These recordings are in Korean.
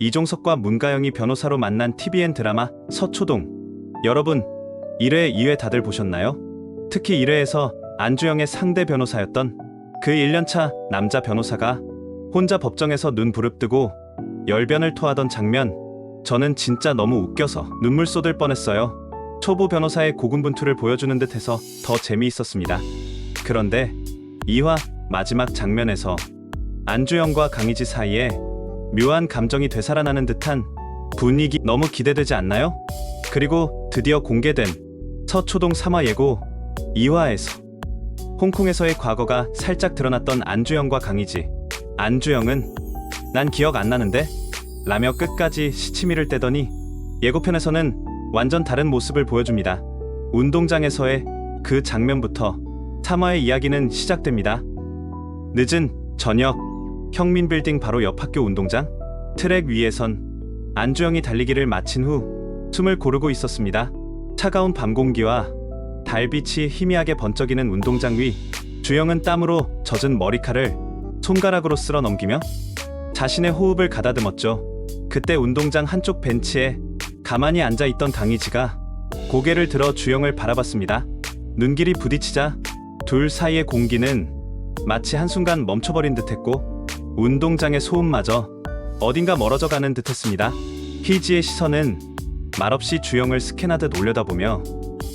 이종석과 문가영이 변호사로 만난 TVN 드라마 서초동. 여러분, 1회, 2회 다들 보셨나요? 특히 1회에서 안주영의 상대 변호사였던 그 1년차 남자 변호사가 혼자 법정에서 눈 부릅뜨고 열변을 토하던 장면, 저는 진짜 너무 웃겨서 눈물 쏟을 뻔했어요. 초보 변호사의 고군분투를 보여주는 듯해서 더 재미있었습니다. 그런데 2화 마지막 장면에서 안주영과 강희지 사이에 묘한 감정이 되살아나는 듯한 분위기 너무 기대되지 않나요? 그리고 드디어 공개된 서초동 3화 예고 2화에서 홍콩에서의 과거가 살짝 드러났던 안주영과 강희지. 안주영은 난 기억 안 나는데 라며 끝까지 시치미를 떼더니 예고편에서는 완전 다른 모습을 보여줍니다. 운동장에서의 그 장면부터 3화의 이야기는 시작됩니다. 늦은 저녁 형민빌딩 바로 옆 학교 운동장 트랙 위에선 안주영이 달리기를 마친 후 숨을 고르고 있었습니다. 차가운 밤 공기와 달빛이 희미하게 번쩍이는 운동장 위 주영은 땀으로 젖은 머리칼을 손가락으로 쓸어 넘기며 자신의 호흡을 가다듬었죠. 그때 운동장 한쪽 벤치에 가만히 앉아 있던 강희지가 고개를 들어 주영을 바라봤습니다. 눈길이 부딪히자 둘 사이의 공기는 마치 한순간 멈춰버린 듯했고 운동장의 소음마저 어딘가 멀어져 가는 듯했습니다. 희지의 시선은 말없이 주영을 스캔하듯 올려다보며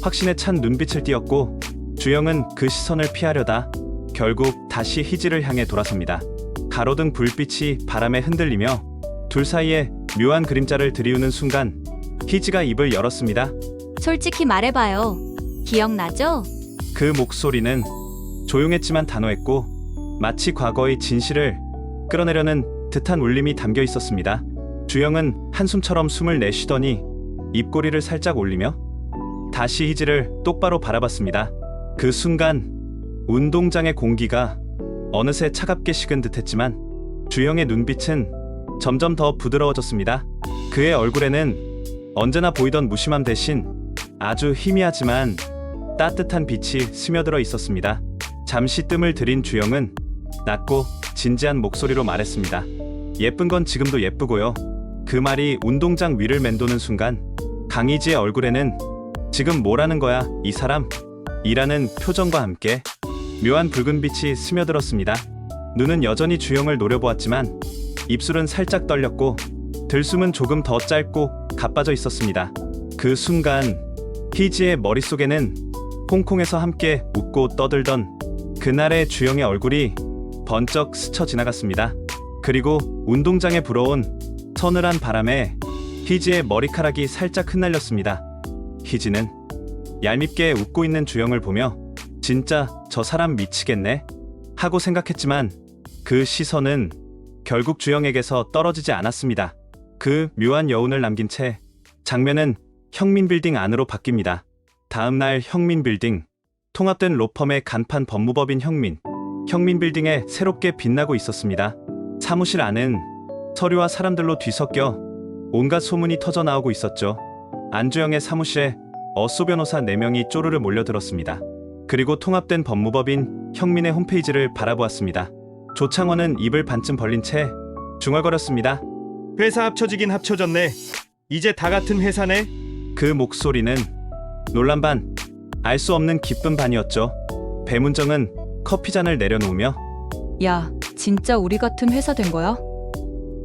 확신에 찬 눈빛을 띄었고 주영은 그 시선을 피하려다 결국 다시 희지를 향해 돌아섭니다. 가로등 불빛이 바람에 흔들리며 둘 사이에 묘한 그림자를 들이우는 순간 희지가 입을 열었습니다. 솔직히 말해봐요. 기억나죠? 그 목소리는 조용했지만 단호했고 마치 과거의 진실을 끌어내려는 듯한 울림이 담겨 있었습니다. 주영은 한숨처럼 숨을 내쉬더니 입꼬리를 살짝 올리며 다시 희지를 똑바로 바라봤습니다. 그 순간 운동장의 공기가 어느새 차갑게 식은 듯했지만 주영의 눈빛은 점점 더 부드러워졌습니다. 그의 얼굴에는 언제나 보이던 무심함 대신 아주 희미하지만 따뜻한 빛이 스며들어 있었습니다. 잠시 뜸을 들인 주영은 낮고 진지한 목소리로 말했습니다. 예쁜 건 지금도 예쁘고요. 그 말이 운동장 위를 맴도는 순간 강희지의 얼굴에는 지금 뭐라는 거야 이 사람? 이라는 표정과 함께 묘한 붉은 빛이 스며들었습니다. 눈은 여전히 주영을 노려보았지만 입술은 살짝 떨렸고 들숨은 조금 더 짧고 가빠져 있었습니다. 그 순간 희지의 머릿속에는 홍콩에서 함께 웃고 떠들던 그날의 주영의 얼굴이 번쩍 스쳐 지나갔습니다. 그리고 운동장에 불어온 서늘한 바람에 희지의 머리카락이 살짝 흩날렸습니다. 희지는 얄밉게 웃고 있는 주영을 보며 진짜 저 사람 미치겠네 하고 생각했지만 그 시선은 결국 주영에게서 떨어지지 않았습니다. 그 묘한 여운을 남긴 채 장면은 형민빌딩 안으로 바뀝니다. 다음날 형민빌딩 통합된 로펌의 간판 법무법인 형민 형민빌딩에 새롭게 빛나고 있었습니다. 사무실 안은 서류와 사람들로 뒤섞여 온갖 소문이 터져 나오고 있었죠. 안주영의 사무실에 어쏘 변호사 4명이 쪼르르 몰려들었습니다. 그리고 통합된 법무법인 형민의 홈페이지를 바라보았습니다. 조창원은 입을 반쯤 벌린 채 중얼거렸습니다. 회사 합쳐지긴 합쳐졌네. 이제 다 같은 회사네. 그 목소리는 놀란 반, 알 수 없는 기쁨 반이었죠. 배문정은 커피잔을 내려놓으며 야, 진짜 우리 같은 회사 된 거야?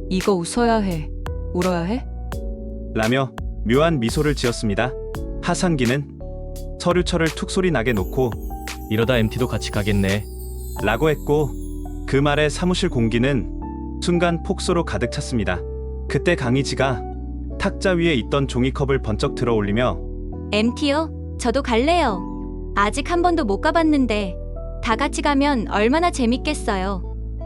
이거 웃어야 해. 울어야 해? 라며 묘한 미소를 지었습니다. 하상기는 서류철을 툭 소리 나게 놓고 이러다 MT도 같이 가겠네. 라고 했고 그 말에 사무실 공기는 순간 폭소로 가득 찼습니다. 그때 강희지가 탁자 위에 있던 종이컵을 번쩍 들어 올리며 MT요? 저도 갈래요. 아직 한 번도 못 가봤는데 다 같이 가면 얼마나 재밌겠어요.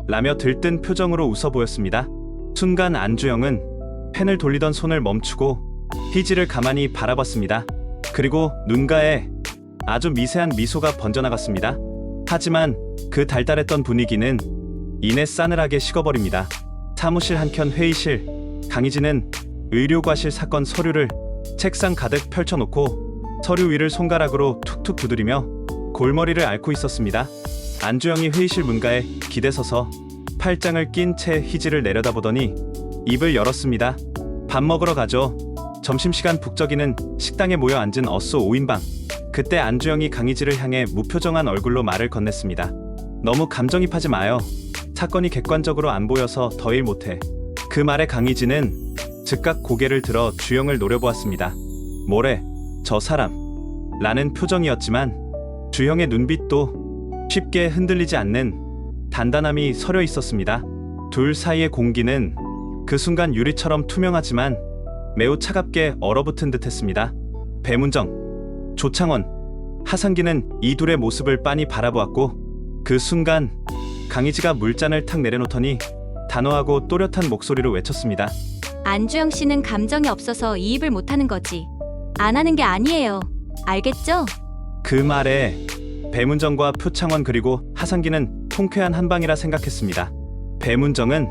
라며 들뜬 표정으로 웃어 보였습니다. 순간 안주영은 펜을 돌리던 손을 멈추고 희지를 가만히 바라봤습니다. 그리고 눈가에 아주 미세한 미소가 번져나갔습니다. 하지만 그 달달했던 분위기는 이내 싸늘하게 식어버립니다. 사무실 한켠 회의실 강희진은 의료과실 사건 서류를 책상 가득 펼쳐놓고 서류 위를 손가락으로 툭툭 두드리며 골머리를 앓고 있었습니다. 안주영이 회의실 문가에 기대 서서 팔짱을 낀 채 희지를 내려다보더니 입을 열었습니다. 밥 먹으러 가죠. 점심시간 북적이는 식당에 모여 앉은 어쏘 5인방. 그때 안주영이 강희지를 향해 무표정한 얼굴로 말을 건넸습니다. 너무 감정입하지 마요. 사건이 객관적으로 안 보여서 더일 못해. 그 말에 강희지는 즉각 고개를 들어 주영을 노려보았습니다. 뭐래, 저 사람. 라는 표정이었지만 주영의 눈빛도 쉽게 흔들리지 않는 단단함이 서려 있었습니다. 둘 사이의 공기는 그 순간 유리처럼 투명하지만 매우 차갑게 얼어붙은 듯했습니다. 배문정, 조창원, 하상기는 이 둘의 모습을 빤히 바라보았고 그 순간 강희지가 물잔을 탁 내려놓더니 단호하고 또렷한 목소리로 외쳤습니다. 안주영 씨는 감정이 없어서 이입을 못하는 거지. 안 하는 게 아니에요. 알겠죠? 그 말에 배문정과 표창원 그리고 하상기는 통쾌한 한방이라 생각했습니다. 배문정은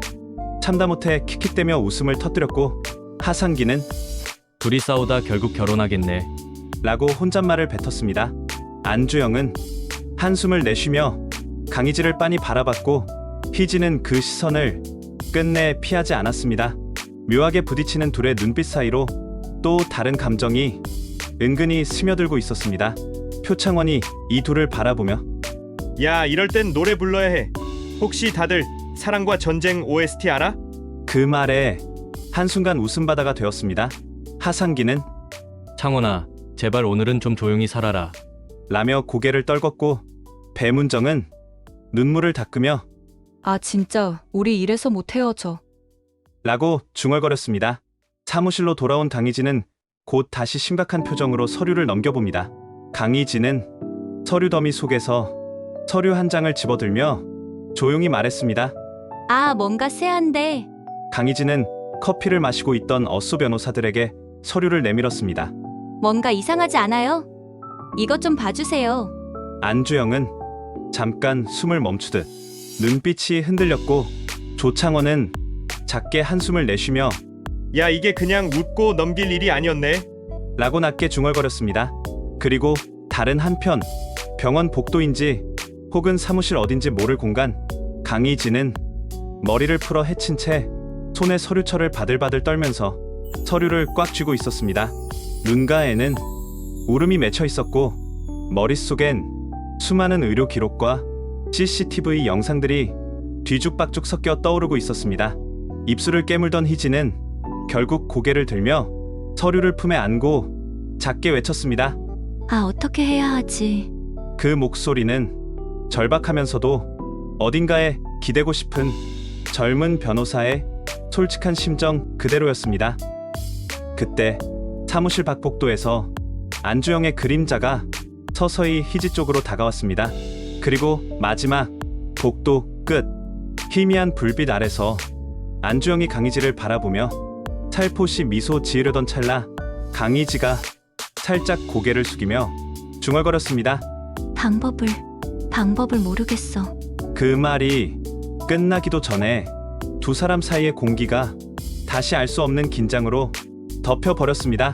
참다 못해 킥킥대며 웃음을 터뜨렸고 하상기는 둘이 싸우다 결국 결혼하겠네. 라고 혼잣말을 뱉었습니다. 안주영은 한숨을 내쉬며 강희지를 빤히 바라봤고 희지는 그 시선을 끝내 피하지 않았습니다. 묘하게 부딪히는 둘의 눈빛 사이로 또 다른 감정이 은근히 스며들고 있었습니다. 표창원이 이 둘을 바라보며 야, 이럴 땐 노래 불러야 해. 혹시 다들 사랑과 전쟁 OST 알아? 그 말에 한순간 웃음바다가 되었습니다. 하상기는 창원아, 제발 오늘은 좀 조용히 살아라. 라며 고개를 떨궜고 배문정은 눈물을 닦으며 아, 진짜 우리 이래서 못 헤어져. 라고 중얼거렸습니다. 사무실로 돌아온 강희진은 곧 다시 심각한 표정으로 서류를 넘겨봅니다. 강희진은 서류 더미 속에서 서류 한 장을 집어들며 조용히 말했습니다. 아, 뭔가 쎄한데. 강희진은 커피를 마시고 있던 어쏘 변호사들에게 서류를 내밀었습니다. 뭔가 이상하지 않아요? 이것 좀 봐주세요. 안주영은 잠깐 숨을 멈추듯 눈빛이 흔들렸고 조창원은 작게 한숨을 내쉬며 야, 이게 그냥 웃고 넘길 일이 아니었네. 라고 낮게 중얼거렸습니다. 그리고 다른 한편 병원 복도인지 혹은 사무실 어딘지 모를 공간 강희진은 머리를 풀어 헤친 채 손에 서류철을 바들바들 떨면서 서류를 꽉 쥐고 있었습니다. 눈가에는 울음이 맺혀 있었고 머릿속엔 수많은 의료 기록과 CCTV 영상들이 뒤죽박죽 섞여 떠오르고 있었습니다. 입술을 깨물던 희진은 결국 고개를 들며 서류를 품에 안고 작게 외쳤습니다. 아, 어떻게 해야 하지? 그 목소리는 절박하면서도 어딘가에 기대고 싶은 젊은 변호사의 솔직한 심정 그대로였습니다. 그때 사무실 박복도에서 안주영의 그림자가 서서히 희지 쪽으로 다가왔습니다. 그리고 마지막 복도 끝 희미한 불빛 아래서 안주영이 강희지를 바라보며 살포시 미소 지으려던 찰나 강희지가 살짝 고개를 숙이며 중얼거렸습니다. 방법을, 방법을 모르겠어. 그 말이 끝나기도 전에 두 사람 사이의 공기가 다시 알 수 없는 긴장으로 덮여버렸습니다.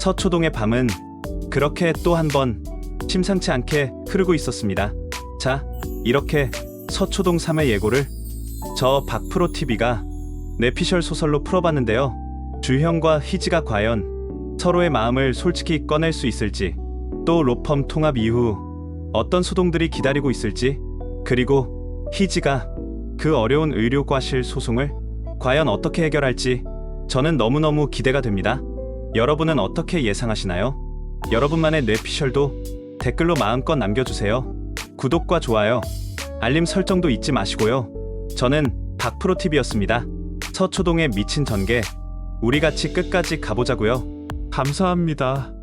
서초동의 밤은 그렇게 또 한 번 심상치 않게 흐르고 있었습니다. 자, 이렇게 서초동 3의 예고를 저 박프로 TV가 뇌피셜 소설로 풀어봤는데요. 주형과 희지가 과연 서로의 마음을 솔직히 꺼낼 수 있을지, 또 로펌 통합 이후 어떤 소동들이 기다리고 있을지, 그리고 희지가 그 어려운 의료과실 소송을 과연 어떻게 해결할지 저는 너무너무 기대가 됩니다. 여러분은 어떻게 예상하시나요? 여러분만의 뇌피셜도 댓글로 마음껏 남겨주세요. 구독과 좋아요, 알림 설정도 잊지 마시고요. 저는 박프로TV였습니다. 서초동의 미친 전개, 우리 같이 끝까지 가보자고요. 감사합니다.